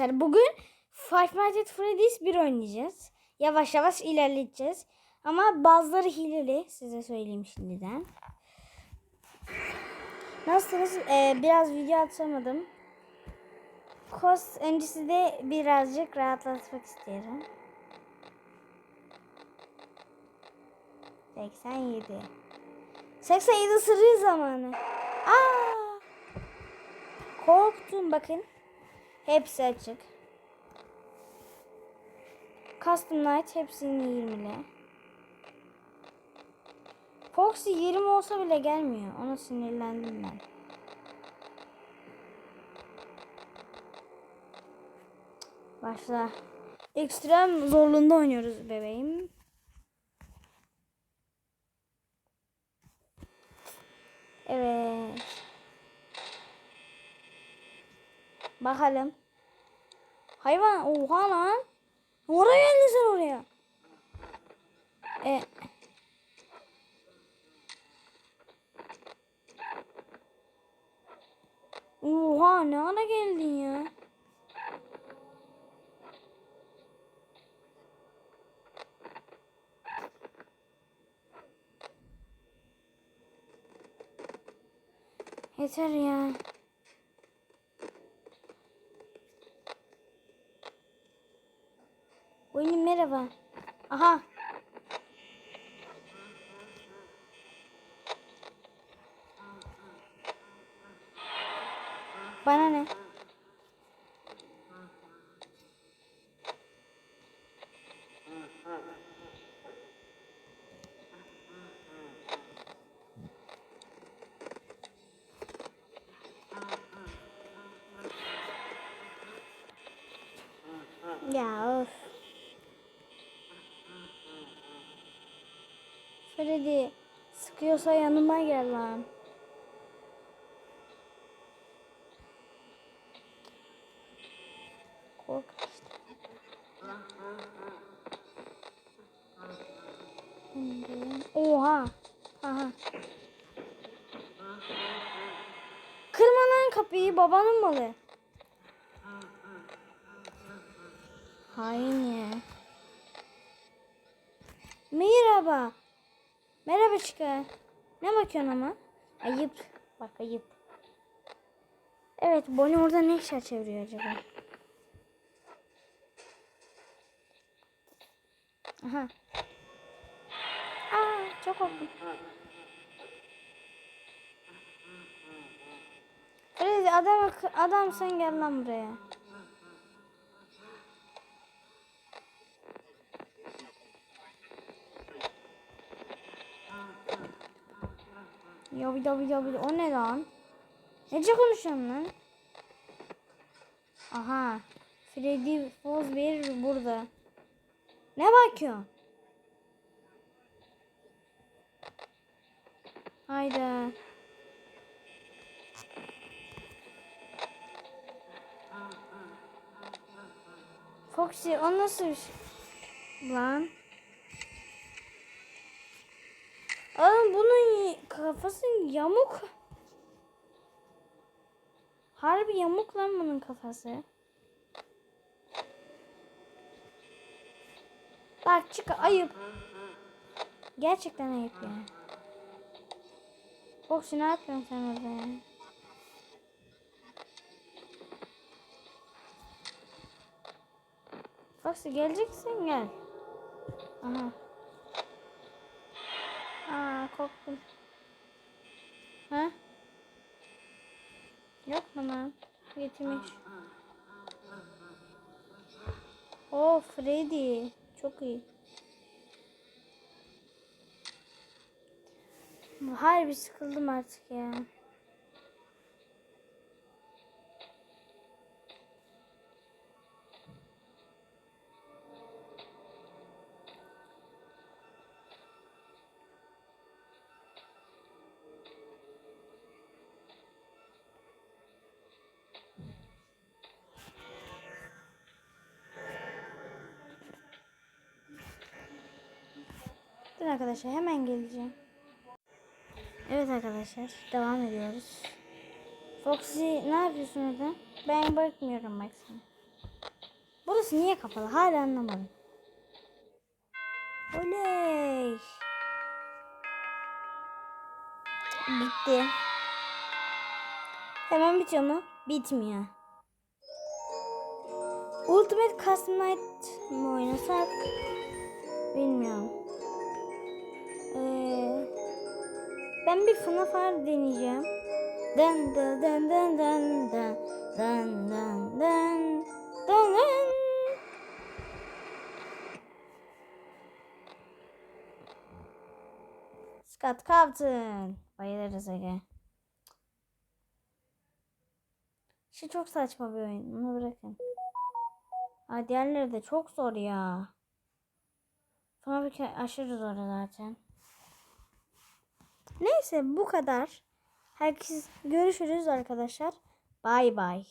arkadaşlar bugün Five Nights at Freddy's 1 oynayacağız. Yavaş yavaş ilerleyeceğiz. Ama bazıları hileli size söyleyeyim şimdiden. Nasılsınız? Ee, biraz video atamadım. Kos öncesi de birazcık rahatlatmak istiyorum. 87 87 sırrı zamanı. Aa! Korktum bakın. Hepsi açık. Custom Night hepsinin 20'li. Foxy 20 olsa bile gelmiyor. Ona sinirlendim ben. Başla. Ekstrem zorluğunda oynuyoruz bebeğim. Evet. Bakalım. Hayvan oha lan. Oraya geldin sen oraya. E. Oha ne ara geldin ya? Yeter ya. Oyunum merhaba. Aha. Bana ne? Ya of. Freddy sıkıyorsa yanıma gel lan. Kork işte. Oha. Aha. Kırma lan kapıyı babanın malı. Hain ya. Merhaba. Merhaba çıkar. Ne bakıyorsun ama? Ayıp. Bak ayıp. Evet Bonnie orada ne işler çeviriyor acaba? Aha. Aa çok korktum. Freddy adam, adam sen gel lan buraya. Yabi yabi yabi o ne lan? Nece konuşuyorsun lan? Aha. Freddy Fazbear burada. Ne bakıyorsun? Hayda. Foxy o nasıl bir şey? Lan. Oğlum bunun kafası yamuk. Harbi yamuk lan bunun kafası. Bak çık ayıp. Gerçekten ayıp ya. Foxy ne yapıyorsun sen orada ya? Foxy geleceksin gel. Aha. Korktum. Ha? Yok mu lan? Getirmiş. Oh Freddy. Çok iyi. Harbi sıkıldım artık ya. Dur arkadaşlar hemen geleceğim. Evet arkadaşlar devam ediyoruz. Foxy ne yapıyorsun orada? Ben bırakmıyorum bak seni. Burası niye kapalı? Hala anlamadım. Oley. Bitti. Hemen bitiyor mu? Bitmiyor. Ultimate Custom Night mı oynasak? Bilmiyorum. Ben bir FNAF deneyeceğim. Dın dın dın dın dın dın dın dın dın dın dın. Scott Captain. Bayılırız Ege. Şu çok saçma bir oyun. Onu bırakın. Ha, diğerleri de çok zor ya. Sonra bir aşırı zor zaten. Neyse bu kadar. Herkes görüşürüz arkadaşlar. Bay bay.